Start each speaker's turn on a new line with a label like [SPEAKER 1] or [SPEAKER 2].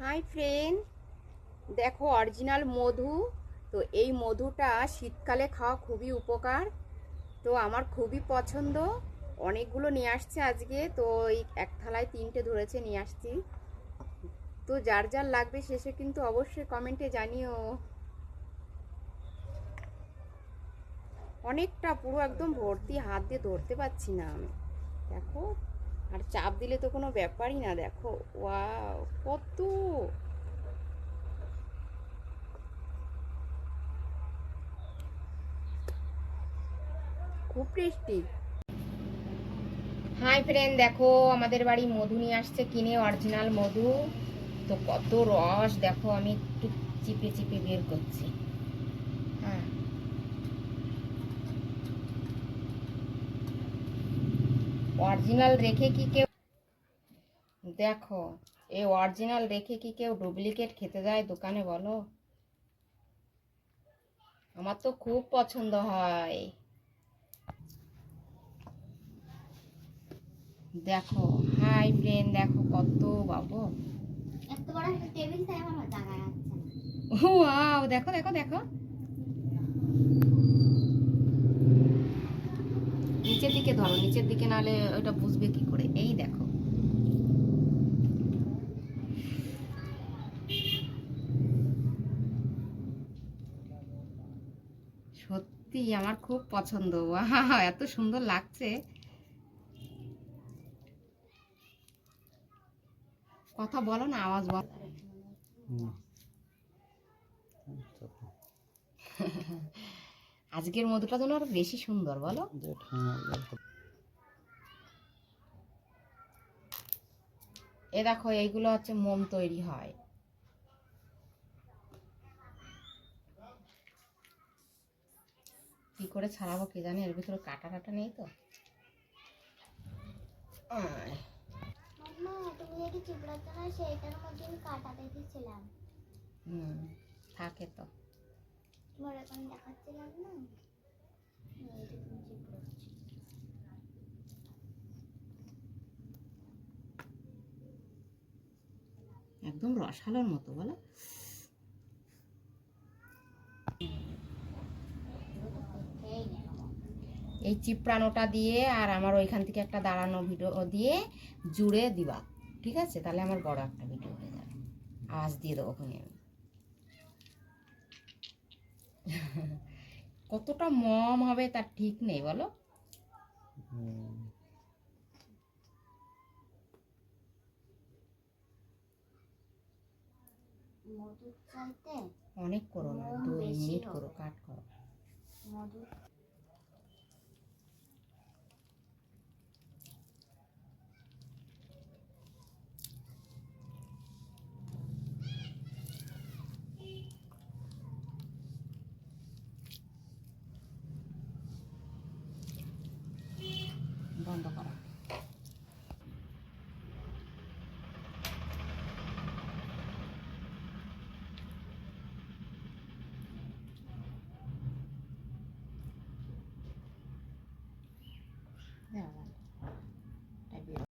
[SPEAKER 1] High friend দেখো original মধু। তো এই মধুটা শীতকালে খাওয়া খুবই উপকার। তো আমার খুবই পছন্দ। অনেকগুলো নিয়ে আসছে আজকে। তো এই এক থালায় তিনটে ধরেছে, নিয়ে আসছি। তো যার যার লাগবে শেষে কিন্তু অবশ্যই কমেন্টে জানিও। অনেকটা পুরো একদম ভর্তি হাত দিয়ে ধরতে পারছি না আমি। দেখো। আর চাপ দিলে তো কোনো ব্যাপারই না, দেখো। ওয়াও, কত! খুব টেস্টি। হাই ফ্রেন্ড, দেখো, আমাদের বাড়ি মধু নিয়ে আসছে কিনে, অরিজিনাল মধু। তো কত রস, দেখো, আমি একটু চিপে চিপে বের করছি। হ্যাঁ। অরিজিনাল রেখে কি কেউ দেখো এই অরিজিনাল রেখে কি কেউ ডুপ্লিকেট খেতে যায় দোকানে বলো? আমার তো খুব পছন্দ হয়। দেখো হাই ব্রেন দেখো কত বাবু।
[SPEAKER 2] এত বড় টেবিল
[SPEAKER 1] দেখো দেখো দেখো। নিচের দিকে ধরো, নিচের দিকে নালে ওটা বুঝবে কি করে? এই দেখো। সত্যি আমার খুব পছন্দ। এত সুন্দর লাগছে। কথা বলো না, আওয়াজ বল। আজকের মধুটা যেন আরও বেশি সুন্দর বলো? এ দেখো এইগুলো হচ্ছে মোম তৈরি হয়। কি করে ছাড়াবো কে জানি? এর ভিতরে কাটা টাটা নেই তো?
[SPEAKER 2] কাটা
[SPEAKER 1] থাকে তো। একদম রসালোর মতো, বলো।
[SPEAKER 2] এই
[SPEAKER 1] চিপড়ানোটা দিয়ে আর আমার ওইখান থেকে একটা দাঁড়ানো ভিডিও দিয়ে জুড়ে দিবা, ঠিক আছে? তাহলে আমার বড় একটা ভিডিও হয়ে যাবে। আওয়াজ দিয়ে দেবো ওখানে আমি। কতটা মম হবে তার ঠিক নেই বলো? অনেক করো না
[SPEAKER 2] দু
[SPEAKER 1] দুই মিনিট করো কাট করো।
[SPEAKER 2] মধুর Yeah. one.